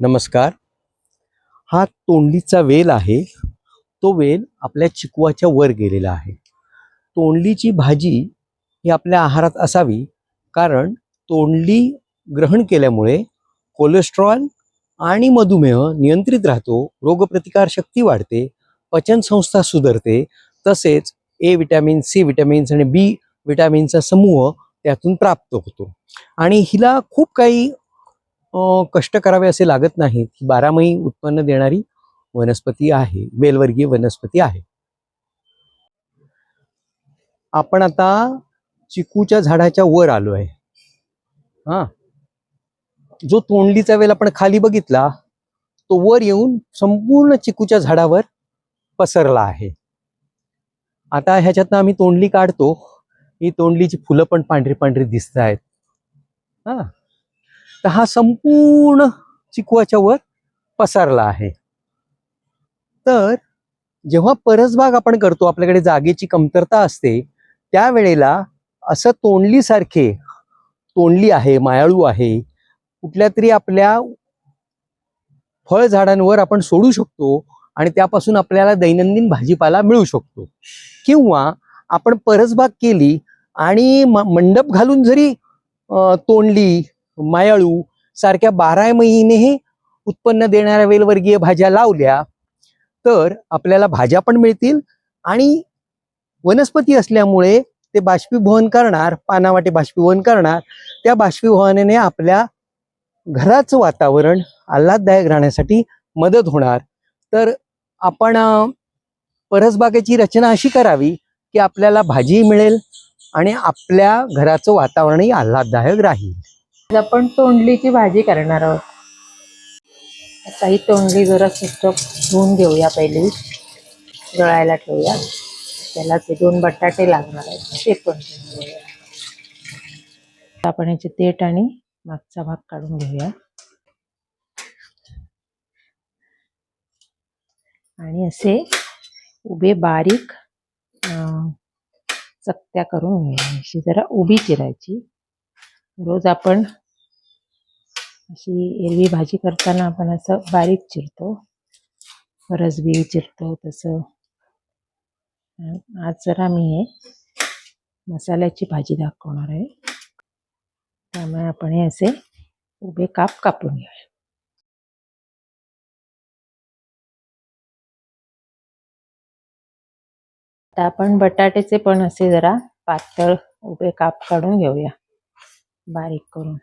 नमस्कार. हा तोंडलीचा वेल आहे. तो वेल आपल्या चिकवाच्या वर गेलेला आहे. तोंडलीची भाजी ही आपल्या आहारात असावी कारण तोंडली ग्रहण केल्यामुळे कोलेस्ट्रॉल आणि मधुमेह नियंत्रित राहतो रोगप्रतिकार शक्ती वाढते पचनसंस्था सुधारते तसेच ए विटॅमिन सी विटॅमिन्स आणि बी विटॅमिनचा समूह त्यातून प्राप्त होतो. आणि हिला खूप काही कष्ट करावे असे लागत नाहीत. ही बारामाही उत्पन्न देणारी वनस्पती आहे. वेलवर्गीय वनस्पती आहे. आपण आता चिकूच्या झाडाच्या वर आलो आहे. हा? जो तोंडलीचा वेल आपण खाली बघितला तो वर येऊन संपूर्ण चिकूच्या झाडावर पसरला आहे. आता ह्याच्यातनं आम्ही तोंडली काढतो. ही तोंडलीची फुलं पण पांढरी पांढरी दिसत आहेत हा? तर हा संपूर्ण चिकवाच्या वर पसरला आहे. तर जेव्हा परसबाग आपण करतो आपल्याकडे जागेची कमतरता असते त्यावेळेला असं तोंडलीसारखे तोंडली आहे मायाळू आहे कुठल्या तरी आपल्या फळझाडांवर आपण सोडू शकतो आणि त्यापासून आपल्याला दैनंदिन भाजीपाला मिळू शकतो. किंवा आपण परसबाग केली आणि मंडप घालून जरी तोंडली मायाळू सारख्या बारा महिने उत्पन्न देणाऱ्या वेलवर्गीय भाज्या लावल्या तर आपल्याला भाज्या पण मिळतील आणि वनस्पती असल्यामुळे ते बाष्पीभवन करणार पानावाटे बाष्पीभवन करणार. त्या बाष्पीभवनाने आपल्या घराचं वातावरण आल्हाददायक राहण्यासाठी मदत होणार. तर आपण परसबागेची रचना अशी करावी की आपल्याला भाजी मिळेल आणि आपल्या घराचं वातावरणही आल्हाददायक राहील. आपण तोंडलीची भाजी करणार आहोत. आता ही तोंडली जरा स्वच्छ धुवून घेऊया पहिली. गळायला ठेवूया. त्याला ते दोन बटाटे लागणार आहेत ते पण घेऊया. आपण याचे तेट आणि मागचा भाग काढून घेऊया. आणि असे उभे बारीक चकत्या करून घेऊया. अशी जरा उभी चिरायची. रोज आपण अशी एरवी भाजी करताना आपण असं बारीक चिरतो. फरसबी चिरतो तसं. आज जरा मी हे मसाल्याची भाजी दाखवणार आहे. त्यामुळे आपण हे असे उभे काप कापून घेऊया. आता आपण बटाट्याचे पण असे जरा पातळ उभे काप काढून घेऊया. बारीक करून.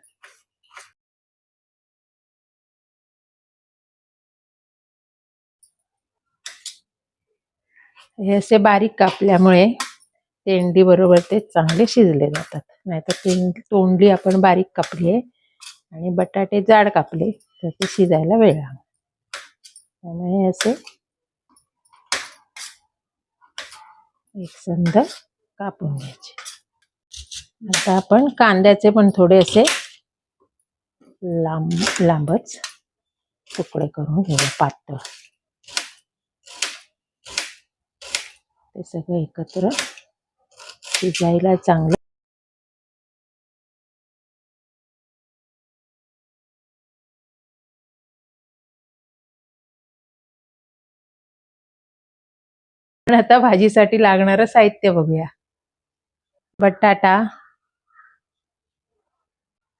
हे असे बारीक कापल्यामुळे तेंडी बरोबर ते चांगले शिजले जातात. नाहीतर तें तोंडली आपण बारीक कापली आहे आणि बटाटे जाड कापले तर ते शिजायला वेळ लागला. त्यामुळे हे असे एकसंध कापून घ्यायचे. आता आपण कांद्याचे पण थोडे असे लांब लांबच तुकडे करून घेऊ पातळ. ते सगळं एकत्र शिजायला चांगलं पण आता भाजीसाठी लागणारं साहित्य बघूया. बटाटा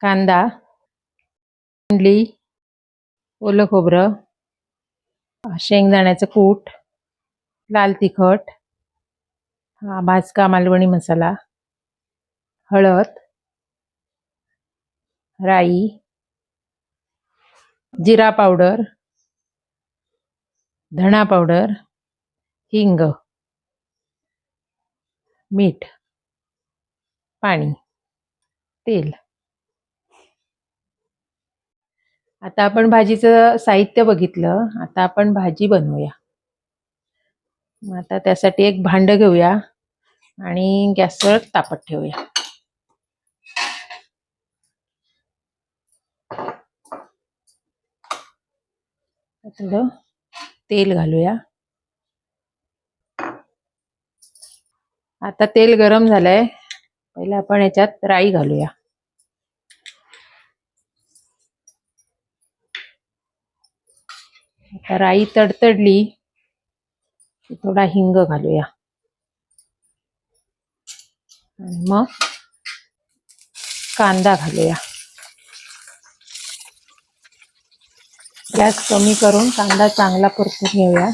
कांदा अंडली ओलं खोबरं शेंगदाण्याचं कूट लाल तिखट हा भाजका मालवणी मसाला हळद राई जिरा पावडर धणा पावडर हिंग मीठ पाणी तेल. आता आपण भाजीचं साहित्य बघितलं. आता आपण भाजी बनवूया. मग आता त्यासाठी एक भांड घेऊया आणि गॅसवर तापत ठेवूया. थोडं तेल घालूया. आता तेल गरम झालंय. पहिले आपण याच्यात राई घालूया आता राई तडतडली थोडा हिंग घालूया. आणि मग कांदा घालूया. गॅस कमी करून कांदा चांगला परतून घेऊया.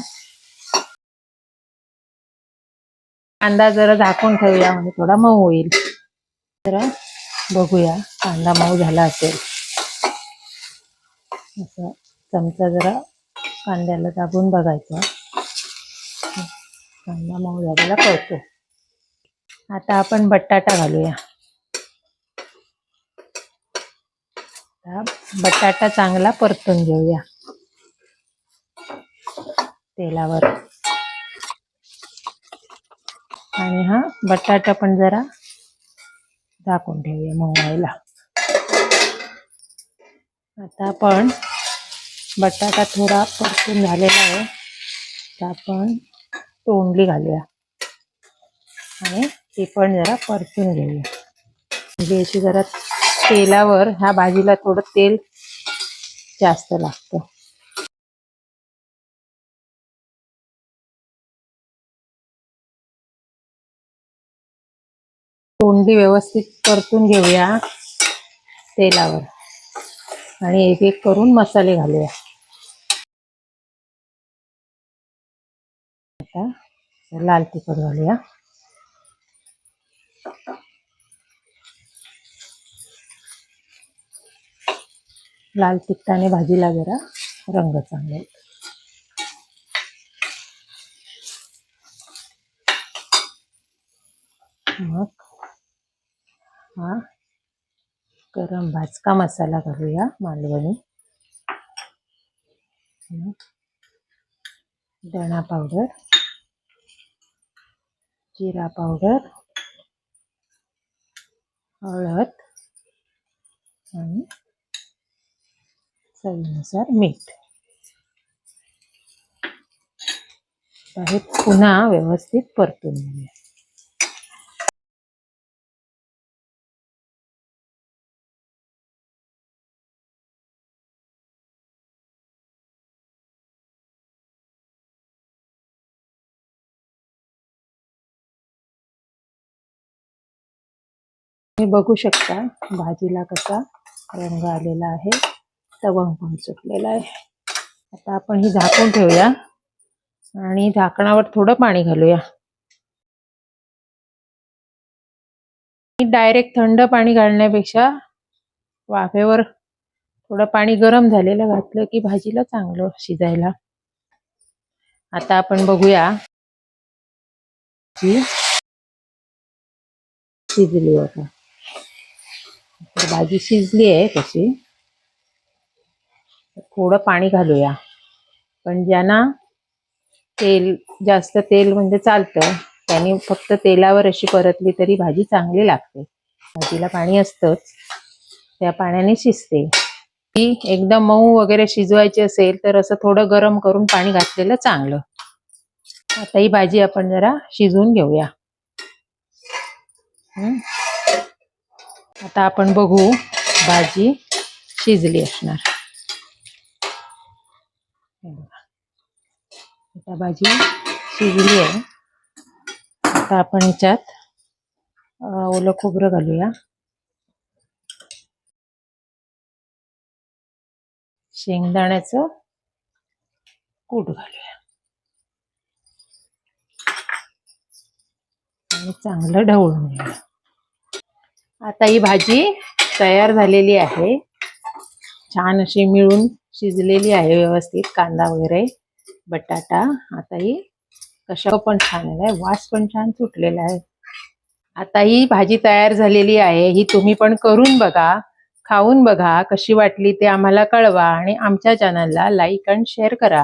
कांदा जरा झाकून ठेवूया म्हणजे थोडा मऊ होईल. जरा बघूया कांदा मऊ झाला असेल. असं चमचा जरा कांद्याला दाबून बघायचं. कांदा मऊ झालेला कळतो. आता आपण बटाटा घालूया. बटाटा चांगला परतून घेऊया. तेलावर. आणि हा बटाटा पण जरा झाकून ठेवूया मऊ व्हायला. आता आपण बटाटा थोडा परतून झालेला आहे. तर आपण तोंडली घालूया. आणि ती पण जरा परतून घेऊया. म्हणजे अशी जरा तेलावर ह्या भाजीला थोडं तेल जास्त लागतं. तोंडली व्यवस्थित परतून घेऊया तेलावर. आणि एक एक करून मसाले घालूया. आता लाल तिखट घालूया. लाल तिखटाने भाजीला जरा रंग चांगला येतो. मग हा गरम भाजका मसाला घालूया मालवणी. धणा पावडर जिरा पावडर हळद आणि चवीनुसार मीठ. हे पुन्हा व्यवस्थित परतून घेऊया. तुम्ही बघू शकता भाजीला कसा रंग आलेला आहे. तवंग पण सुटलेला आहे. आता आपण ही झाकून ठेवूया आणि झाकणावर थोडं पाणी घालूया. डायरेक्ट थंड पाणी घालण्यापेक्षा वाफेवर थोडं पाणी गरम झालेलं घातलं की भाजीला चांगलं शिजायला. आता आपण बघूया शिजली आता. भाजी शिजली आहे तशी. थोडं पाणी घालूया. पण ज्यांना तेल जास्त तेल म्हणजे चालतं त्यांनी फक्त तेलावर अशी परतली तरी भाजी चांगली लागते. भाजीला पाणी असतंच. त्या पाण्याने शिजते. ती एकदम मऊ वगैरे शिजवायची असेल तर असं थोडं गरम करून पाणी घातलेलं चांगलं. आता ही भाजी आपण जरा शिजवून घेऊया. आता आपण बघू भाजी शिजली असणार. आता भाजी शिजली आहे. आता आपण याच्यात ओलं खोबरं घालूया. शेंगदाण्याचं कूट घालूया. आणि चांगलं ढवळून घ्या आता ही भाजी तयार झालेली आहे. छान अशी मिळून शिजलेली आहे व्यवस्थित कांदा वगैरे बटाटा. आता ही कशा पण छान आहे वास पण छान सुटलेला आहे. आता ही भाजी तयार झालेली आहे ही तुम्ही पण करून बघा खाऊन बघा कशी वाटली ते आम्हाला कळवा आणि आमच्या चॅनलला लाईक आणि शेअर करा.